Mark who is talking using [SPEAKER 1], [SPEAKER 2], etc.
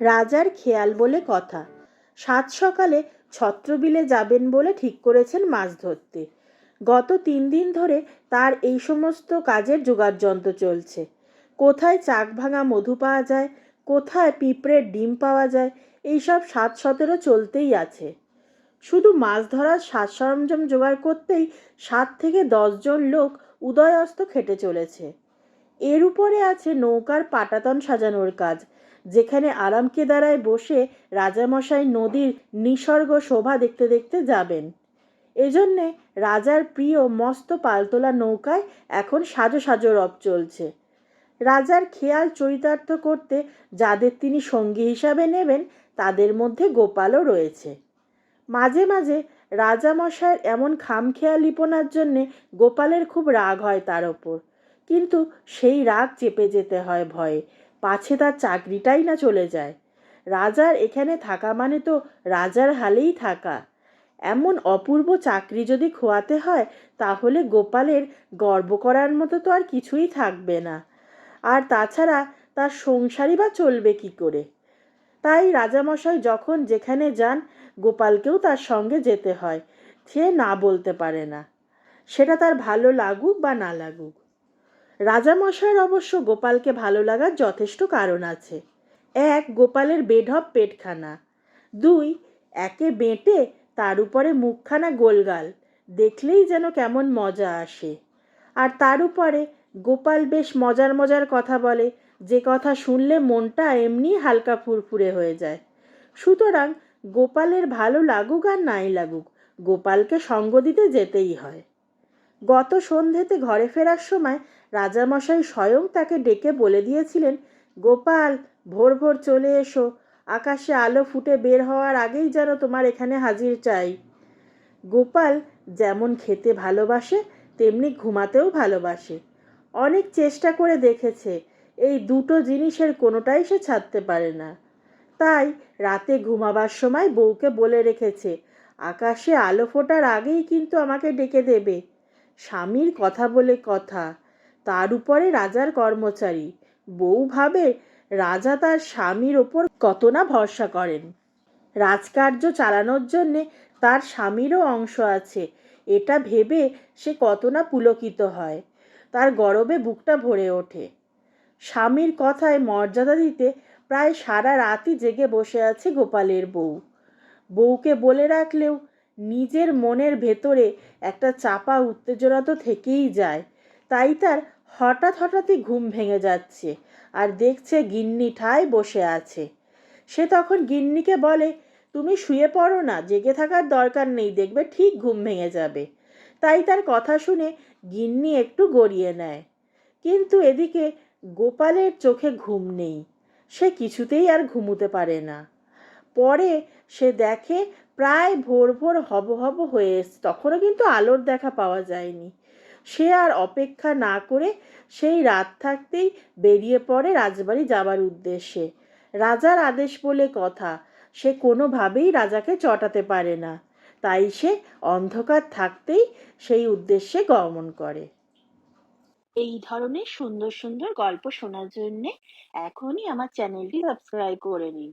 [SPEAKER 1] রাজার খেয়াল বলে কথা। সাত সকালে ছত্রবিলে যাবেন বলে ঠিক করেছেন মাছ ধরতে। গত তিন দিন ধরে তার এই সমস্ত কাজের যন্ত্র চলছে। কোথায় চাক ভাঙা মধু পাওয়া যায়, কোথায় পিঁপড়ের ডিম পাওয়া যায় এইসব সাত সতেরো চলতেই আছে। শুধু মাছ ধরার সাজ সরঞ্জাম জোগাড় করতেই সাত থেকে দশজন লোক উদয়স্ত খেটে চলেছে। এর উপরে আছে নৌকার পাটাতন সাজানোর কাজ, যেখানে আরাম কেদারায় বসে রাজামশাই নদীর নিসর্গ শোভা দেখতে দেখতে যাবেন। এজন্যে রাজার প্রিয় মস্ত পালতোলা নৌকায় এখন সাজো সাজো রব চলছে। রাজার খেয়াল চরিতার্থ করতে যাদের তিনি সঙ্গী হিসাবে নেবেন, তাদের মধ্যে গোপালও রয়েছে। মাঝে মাঝে রাজামশাইয়ের এমন খামখেয়ালিপনার জন্যে গোপালের খুব রাগ হয় তার ওপর। কিন্তু সেই রাগ চেপে যেতে হয় ভয়ে। পাছে তার চাকরিটাই না চলে যায়। রাজার এখানে থাকা মানে তো রাজার হালেই থাকা। এমন অপূর্ব চাকরি যদি খোয়াতে হয়, তাহলে গোপালের গর্ব করার মতো তো আর কিছুই থাকবে না। আর তাছাড়া তার সংসারই বা চলবে কি করে? তাই রাজামশাই যখন যেখানে যান, গোপালকেও তার সঙ্গে যেতে হয়। সে না বলতে পারে না। সেটা তার ভালো লাগুক বা না লাগুক। রাজামশাইয়ের অবশ্য গোপালকে ভালো লাগার যথেষ্ট কারণ আছে। এক, গোপালের বেঢপ পেটখানা। দুই, একে বেঁটে তার উপরে মুখখানা গোলগাল। দেখলেই যেন কেমন মজা আসে। আর তার উপরে গোপাল বেশ মজার মজার কথা বলে। যে কথা শুনলে মনটা এমনি হালকা ফুরফুরে হয়ে যায়। সুতরাং গোপালের ভালো লাগুক আর নাই লাগুক, গোপালকে সঙ্গ দিতে যেতেই হয়। গত সন্ধেতে ঘরে ফেরার সময় রাজামশাই স্বয়ং তাকে ডেকে বলে দিয়েছিলেন, গোপাল, ভোর ভোর চলে এসো। আকাশে আলো ফুটে বের হওয়ার আগেই যেন তোমার এখানে হাজির চাই। গোপাল যেমন খেতে ভালোবাসে, তেমনি ঘুমাতেও ভালোবাসে। অনেক চেষ্টা করে দেখেছে, এই দুটো জিনিসের কোনোটাই সে ছাড়তে পারে না। তাই রাতে ঘুমাবার সময় বউকে বলে রেখেছে, আকাশে আলো ফোটার আগেই কিন্তু আমাকে ডেকে দেবে। স্বামীর কথা বলে কথা, তার উপরে রাজার কর্মচারী। বউ ভাবে রাজা তার স্বামীর ওপর কত না ভরসা করেন। রাজকার্য চালানোর জন্যে তার স্বামীরও অংশ আছে, এটা ভেবে সে কত না পুলকিত হয়, তার গরবে বুকটা ভরে ওঠে। স্বামীর কথায় মর্যাদা দিতে প্রায় সারা রাতই জেগে বসে আছে গোপালের বউ। বউকে বলে রাখলেও নিজের মনের ভেতরে একটা চাপা উত্তেজনা তো থেকেই যায়। তাই তার হঠাৎ হঠাৎই ঘুম ভেঙে যাচ্ছে আর দেখছে গিন্নি ঠায় বসে আছে। সে তখন গিন্নিকে বলে, তুমি শুয়ে পড়ো না, জেগে থাকার দরকার নেই, দেখবে ঠিক ঘুম ভেঙে যাবে। তাই তার কথা শুনে গিন্নি একটু গড়িয়ে নেয়। কিন্তু এদিকে গোপালের চোখে ঘুম নেই, সে কিছুতেই আর ঘুমুতে পারে না। পরে সে দেখে প্রায় ভোর ভোর হব হব হয়ে এসছে। তখনও কিন্তু আলোর দেখা পাওয়া যায়নি। সে আর অপেক্ষা না করে সেই রাত থাকতেই বেরিয়ে পড়ে রাজবাড়ি যাবার উদ্দেশ্যে। রাজার আদেশ বলে কথা, সে কোনোভাবেই রাজাকে চটাতে পারে না। তাই সে অন্ধকার থাকতেই সেই উদ্দেশ্যে গমন করে। এই ধরনের সুন্দর সুন্দর গল্প শোনার জন্য এখনই আমার চ্যানেলটি সাবস্ক্রাইব করে নিন।